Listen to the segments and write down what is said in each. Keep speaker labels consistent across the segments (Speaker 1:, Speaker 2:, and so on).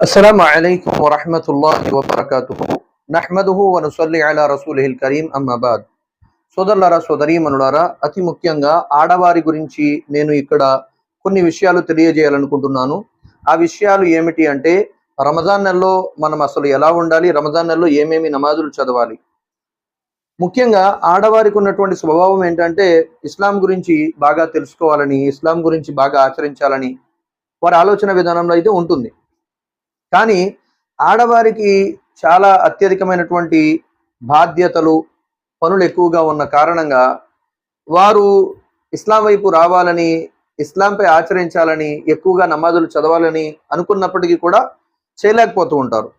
Speaker 1: السلام عليكم ورحمة الله وبركاته నహ్మదుహు వనుసల్లి అలా రసూలిహిల్ కరీం అమ్మాబాద్ సోదరులారా సోదరీమనులారా అతి ముఖ్యంగా ఆడవారి గురించి నేను ఇక్కడ కొన్ని విషయాలు తెలియజేయాలనుకుంటున్నాను ఆ విషయాలు ఏమిటి అంటే రమజాన్ నెలలో మనం అసలు ఎలా ఉండాలి రమజాన్ నెలలో ఏమేమి నమాజులు చదవాలి ముఖ్యంగా ఆడవారికి ఉన్నటువంటి స్వభావం ఏంటంటే ఇస్లాం గురించి బాగా తెలుసుకోవాలని ఇస్లాం గురించి బాగా ఆచరించాలని వారి ఆలోచన విధానంలో అయితే ఉంటుంది కానీ ఆడవారికి చాలా అత్యధికమైనటువంటి బాధ్యతలు పనులు ఎక్కువగా ఉన్న కారణంగా వారు ఇస్లాం వైపు రావాలని ఇస్లాంపై ఆచరించాలని ఎక్కువగా నమాజులు చదవాలని అనుకున్నప్పటికీ కూడా చేయలేకపోతూ ఉంటారు.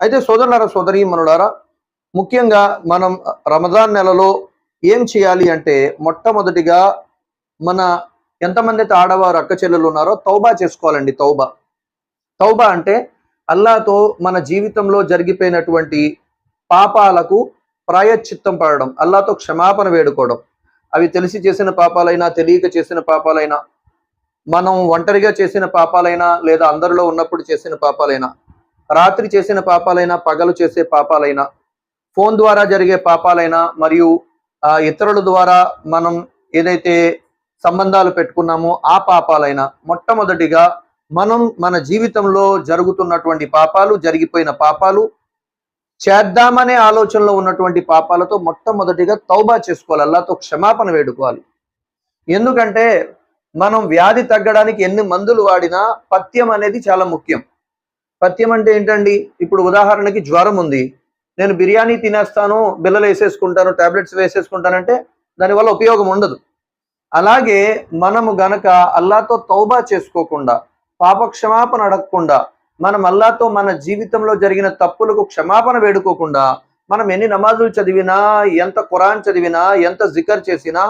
Speaker 1: అయితే సోదరులారా సోదరి మనులారా ముఖ్యంగా మనం రమజాన్ నెలలో ఏం చేయాలి అంటే మొట్టమొదటిగా మన ఎంతమంది అయితే ఆడవారు అక్క చెల్లెలు ఉన్నారో తౌబా చేసుకోవాలండి తౌబా. తౌబా అంటే అల్లాతో మన జీవితంలో జరిగిపోయినటువంటి పాపాలకు ప్రాయశ్చిత్తం పడడం అల్లాతో క్షమాపణ వేడుకోవడం. అవి తెలిసి చేసిన పాపాలైనా తెలియక చేసిన పాపాలైనా మనం ఒంటరిగా చేసిన పాపాలైనా లేదా అందరిలో ఉన్నప్పుడు చేసిన పాపాలైనా రాత్రి చేసిన పాపాలైనా పగలు చేసే పాపాలైనా ఫోన్ ద్వారా జరిగే పాపాలైనా మరియు ఇతరుల ద్వారా మనం ఏదైతే సంబంధాలు పెట్టుకున్నామో ఆ పాపాలైనా మొట్టమొదటిగా మనం మన జీవితంలో జరుగుతున్నటువంటి పాపాలు జరిగిపోయిన పాపాలు చేద్దామనే ఆలోచనలో ఉన్నటువంటి పాపాలతో మొట్టమొదటిగా తౌబా చేసుకోవాలి. అల్లాతో క్షమాపణ వేడుకోవాలి. ఎందుకంటే మనం వ్యాధి తగ్గడానికి ఎన్ని మందులు వాడినా పథ్యం అనేది చాలా ముఖ్యం. పథ్యం అంటే ఏంటండి? ఇప్పుడు ఉదాహరణకి జ్వరం ఉంది. నేను బిర్యానీ తినేస్తాను బిల్లలు వేసేసుకుంటాను టాబ్లెట్స్ వేసేసుకుంటానంటే దానివల్ల ఉపయోగం ఉండదు. అలాగే మనము గనక అల్లాతో తౌబా చేసుకోకుండా పాప క్షమాపణ అడగకుండా మనం అల్లాతో మన జీవితంలో జరిగిన తప్పులకు క్షమాపణ వేడుకోకుండా మనం ఎన్ని నమాజులు చదివినా ఎంత ఖురాన్ చదివినా ఎంత జికర్ చేసినా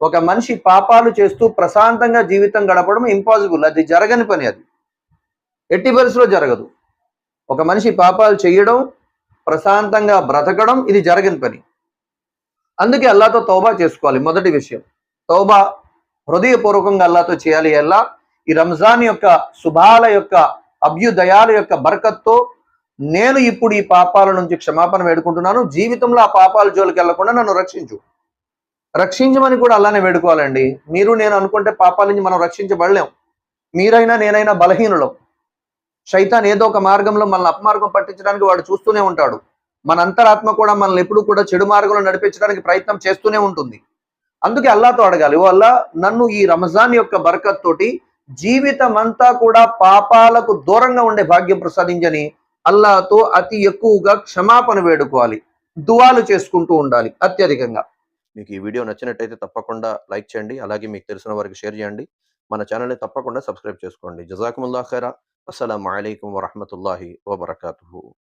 Speaker 1: ఒక మనిషి పాపాలు చేస్తూ ప్రశాంతంగా జీవితం గడపడం ఇంపాసిబుల్ అది జరగని పని అది. ఎట్టి పరిస్థితిలో జరగదు. ఒక మనిషి పాపాలు చేయడం ప్రశాంతంగా బ్రతకడం ఇది జరగని పని. అందుకే అల్లాతో తౌబా చేసుకోవాలి. మొదటి విషయం. తౌబా హృదయపూర్వకంగా అల్లాతో చేయాలి. అల్లా ఈ రంజాన్ యొక్క శుభాల యొక్క అభ్యుదయాల యొక్క బరకత్తో నేను ఇప్పుడు ఈ పాపాల నుంచి క్షమాపణ వేడుకుంటున్నాను. జీవితంలో ఆ పాపాల జోలికి వెళ్ళకుండా నన్ను రక్షించు. రక్షించమని కూడా అలానే వేడుకోవాలండి. మీరు నేను అనుకుంటే పాపాల నుంచి మనం రక్షించబడలేం. మీరైనా నేనైనా బలహీనులం. శైతాన్ ఏదో ఒక మార్గంలో మనల్ని అపమార్గం పట్టించడానికి వాడు చూస్తూనే ఉంటాడు. మన అంతరాత్మ కూడా మనల్ని ఎప్పుడు కూడా చెడు మార్గంలో నడిపించడానికి ప్రయత్నం చేస్తూనే ఉంటుంది. అందుకే అల్లాతో అడగాలి ఓ అల్లా నన్ను ఈ రంజాన్ యొక్క బరకత్ తోటి జీవితం అంతా కూడా పాపాలకు దూరంగా ఉండే భాగ్యం ప్రసాదించని అల్లాతో అతి ఎక్కువగా క్షమాపణ వేడుకోవాలి. దువాలు చేసుకుంటూ ఉండాలి అత్యధికంగా. మీకు ఈ వీడియో నచ్చినట్టయితే తప్పకుండా లైక్ చేయండి అలాగే మీకు తెలిసిన వారికి షేర్ చేయండి. మన ఛానల్ని తప్పకుండా సబ్స్క్రైబ్ చేసుకోండి. జజాకుముల్లా ఖైరా. అస్సలం అయికం వరహమూల వబర్కాతు